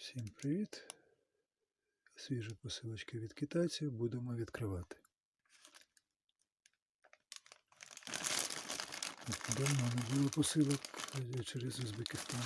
Всім привіт! Свіжі посилочки від китайців будемо відкривати. Давно не було посилок е, через Узбекистан.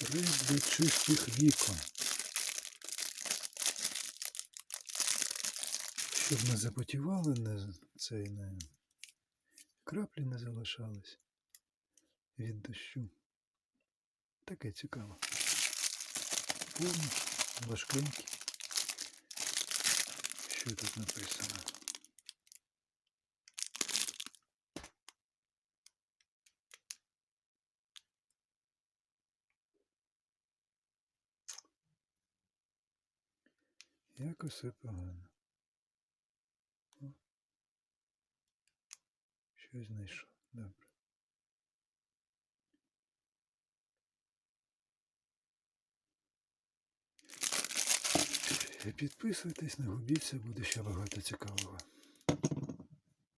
Три для чистих вікон. Щоб не запотівали, не, цей, не, краплі не залишались від дощу. Таке цікаво. Повні, важкенькі. Що тут написано? Якось все погано. О. Щось знайшов. Добре. Підписуйтесь, не губіться, буде ще багато цікавого.